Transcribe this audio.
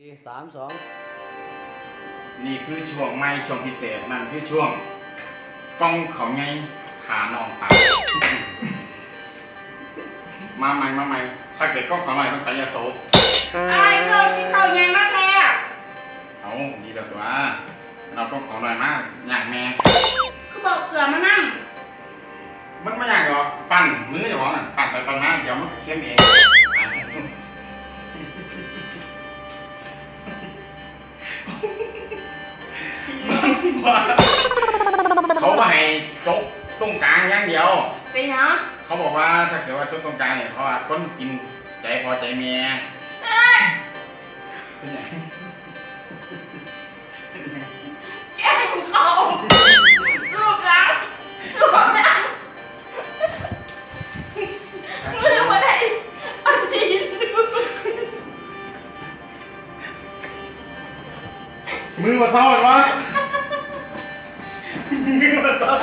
สี่สามสองนี่คือช่วงไม่ช่วงพิเศษมันคือช่วงต้องเขาไงขานองตามาใหม่มาใหม่ถ้าเกิดกล้องเขาหน่อยต้องไปยาโสไอ้เราที่เขาใหญ่มากแท้อะเอาดีแล้วตัวเราก็ขอหน่อยมากอยากแม่คือบอกเกลือมานั่งมันไม่อยากหรอกปั่นมือเจ้าของน่ะปั่นไปปั่นมาเดี๋ยวมันเข้มเอง เขาไปให้จกตรงกลางอย่างเดียว เป็นเนาะเขาบอกว่าถ้าเกิดว่าจุดตรงกลางเนี่ยเพราะว่าคนกินใจพอใจเมียเป็นไง มือมาซ้อนวะมือมาซ้อน